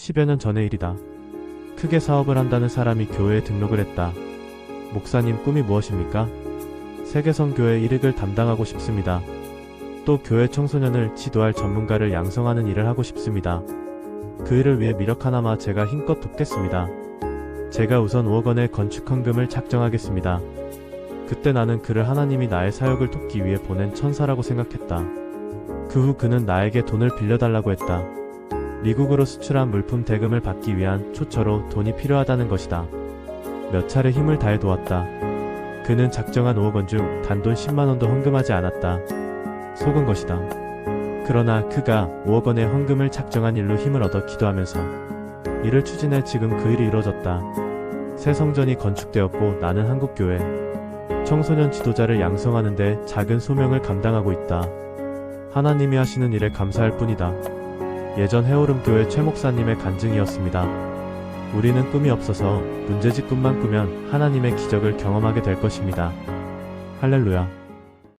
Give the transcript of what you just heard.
10여 년 전의 일이다. 크게 사업을 한다는 사람이 교회에 등록을 했다. 목사님 꿈이 무엇입니까? 세계선 교회 일익을 담당하고 싶습니다. 또 교회 청소년을 지도할 전문가를 양성하는 일을 하고 싶습니다. 그 일을 위해 미력 하나마 제가 힘껏 돕겠습니다. 제가 우선 5억 원의 건축 헌금을 작정하겠습니다. 그때 나는 그를 하나님이 나의 사역을 돕기 위해 보낸 천사라고 생각했다. 그 후 그는 나에게 돈을 빌려달라고 했다. 미국으로 수출한 물품 대금을 받기 위한 초처로 돈이 필요하다는 것이다. 몇 차례 힘을 다해 도왔다. 그는 작정한 5억 원 중 단돈 10만 원도 헌금하지 않았다. 속은 것이다. 그러나 그가 5억 원의 헌금을 작정한 일로 힘을 얻어 기도하면서 이를 추진해 지금 그 일이 이루어졌다. 새 성전이 건축되었고 나는 한국교회 청소년 지도자를 양성하는데 작은 소명을 감당하고 있다. 하나님이 하시는 일에 감사할 뿐이다. 예전 해오름교회 최 목사님의 간증이었습니다. 우리는 꿈이 없어서 문제집 꿈만 꾸면 하나님의 기적을 경험하게 될 것입니다. 할렐루야.